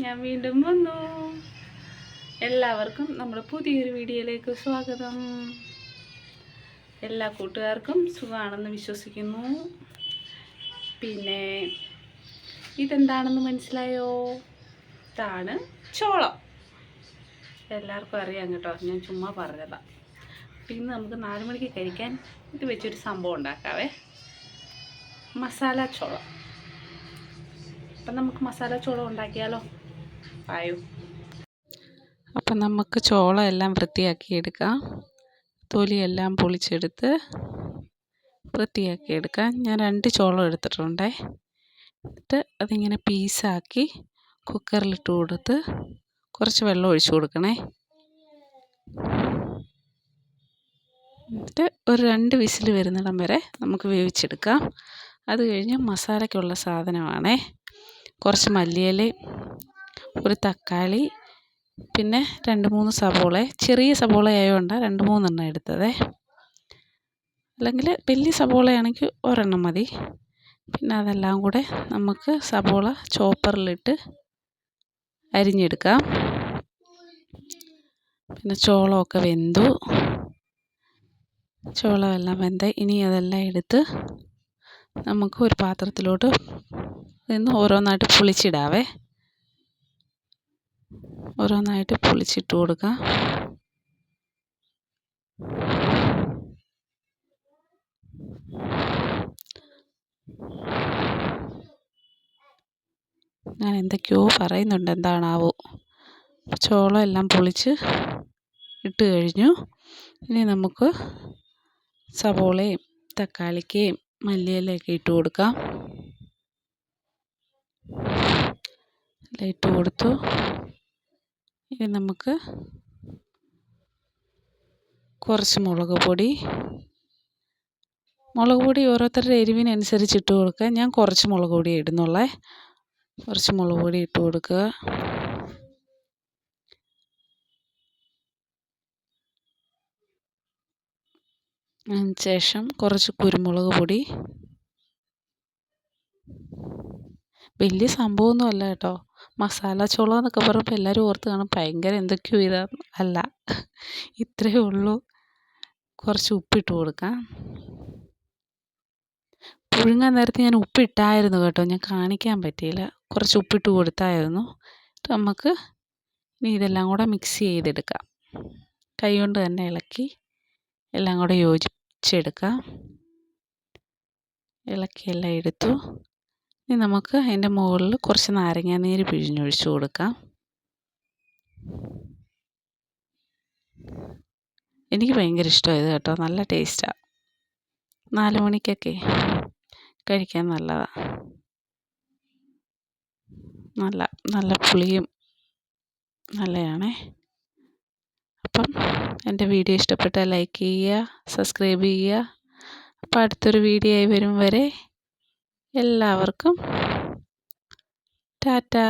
ഞാൻ വീണ്ടും വന്നു. എല്ലാവർക്കും നമ്മുടെ പുതിയൊരു വീഡിയോയിലേക്ക് സ്വാഗതം. എല്ലാ കൂട്ടുകാർക്കും സുഖമാണെന്ന് വിശ്വസിക്കുന്നു. പിന്നെ ഇതെന്താണെന്ന് മനസ്സിലായോ? ഇതാണ് ചോളം. എല്ലാവർക്കും അറിയാം കേട്ടോ ഞാൻ ചുമ്മാ പറഞ്ഞതാ. പിന്നെ നമുക്ക് നാല് മണിക്ക് കഴിക്കാൻ ഇത് വെച്ചൊരു സംഭവം ഉണ്ടാക്കാവേ. മസാല ചോളം. അപ്പം നമുക്ക് മസാല ചോളം ഉണ്ടാക്കിയാലോ? ആയോ അപ്പം നമുക്ക് ചോളം എല്ലാം വൃത്തിയാക്കി എടുക്കാം തൊലിയെല്ലാം പൊളിച്ചെടുത്ത് വൃത്തിയാക്കി എടുക്കാം ഞാൻ രണ്ട് ചോളം എടുത്തിട്ടുണ്ടേ. എന്നിട്ട് അതിങ്ങനെ പീസാക്കി കുക്കറിലിട്ട് കൊടുത്ത് കുറച്ച് വെള്ളം ഒഴിച്ചു കൊടുക്കണേ. എന്നിട്ട് ഒരു രണ്ട് വിസിൽ വരുന്നിടം വരെ നമുക്ക് വേവിച്ചെടുക്കാം. അത് കഴിഞ്ഞ് മസാലയ്ക്കുള്ള സാധനമാണേ. കുറച്ച് മല്ലിയിലയും ഒരു തക്കാളി പിന്നെ രണ്ട് മൂന്ന് സബോള ചെറിയ സബോള ആയതുകൊണ്ടാണ് രണ്ട് മൂന്നെണ്ണം എടുത്തത്. അല്ലെങ്കിൽ വലിയ സബോളയാണെങ്കിൽ ഒരെണ്ണം മതി. പിന്നെ അതെല്ലാം കൂടെ നമുക്ക് സബോള ചോപ്പറിലിട്ട് അരിഞ്ഞെടുക്കാം. പിന്നെ ചോളമൊക്കെ വെന്തു. ചോളമെല്ലാം വെന്ത് ഇനി അതെല്ലാം എടുത്ത് നമുക്ക് ഒരു പാത്രത്തിലോട്ട് നിന്ന് ഓരോന്നായിട്ട് പൊളിച്ചിടാവേ. ഓരോന്നായിട്ട് പൊളിച്ചിട്ട് കൊടുക്കുക ഞാൻ എന്തൊക്കെയോ പറയുന്നുണ്ട് എന്താണാവോ. ചോളം എല്ലാം പൊളിച്ച് ഇട്ട് കഴിഞ്ഞു. ഇനി നമുക്ക് സവോളയും തക്കാളിക്കയും മല്ലിയിലൊക്കെ ഇട്ട് കൊടുക്കാം. ഇട്ട് കൊടുത്തു. ഇനി നമുക്ക് കുറച്ച് മുളക് പൊടി. മുളക് പൊടി ഓരോരുത്തരുടെ എരിവിനനുസരിച്ച് ഇട്ട് കൊടുക്കുക. ഞാൻ കുറച്ച് മുളക് പൊടി ഇടുന്നുള്ളേ. കുറച്ച് മുളക് പൊടി ഇട്ട് കൊടുക്കുക. ശേഷം കുറച്ച് കുരുമുളക് പൊടി. വലിയ സംഭവമൊന്നും അല്ല കേട്ടോ. മസാല ചോളം എന്നൊക്കെ പറയുമ്പോൾ എല്ലാവരും ഓർത്ത് കാണും ഭയങ്കര എന്തൊക്കെയോ ഇതാണ്. അല്ല ഇത്രയേ ഉള്ളൂ. കുറച്ച് ഉപ്പിട്ട് കൊടുക്കാം. പുഴുങ്ങാൻ നേരത്തെ ഞാൻ ഉപ്പിട്ടായിരുന്നു കേട്ടോ. ഞാൻ കാണിക്കാൻ പറ്റിയില്ല. കുറച്ച് ഉപ്പിട്ട് കൊടുത്തായിരുന്നു. നമുക്ക് ഇനി ഇതെല്ലാം കൂടെ മിക്സ് ചെയ്തെടുക്കാം. കൈ കൊണ്ട് തന്നെ ഇളക്കി എല്ലാം കൂടെ യോജിച്ചെടുക്കാം. ഇളക്കിയെല്ലാം എടുത്തു. ഇനി നമുക്ക് അതിന്റെ മുകളിൽ കുറച്ച് നാരങ്ങാനീര് പിഴിഞ്ഞൊഴിച്ച് കൊടുക്കാം. എനിക്ക് ഭയങ്കര ഇഷ്ടമായത് കേട്ടോ. നല്ല ടേസ്റ്റാണ് നാല് മണിക്കൊക്കെ കഴിക്കാൻ നല്ലതാണ് നല്ല നല്ല പുളിയും നല്ലതാണേ. അപ്പം എന്റെ വീഡിയോ ഇഷ്ടപ്പെട്ടാൽ ലൈക്ക് ചെയ്യുക സബ്സ്ക്രൈബ് ചെയ്യുക. അപ്പോൾ അടുത്തൊരു വീഡിയോ ആയി വരും വരെ എല്ലാവർക്കും ടാറ്റാ.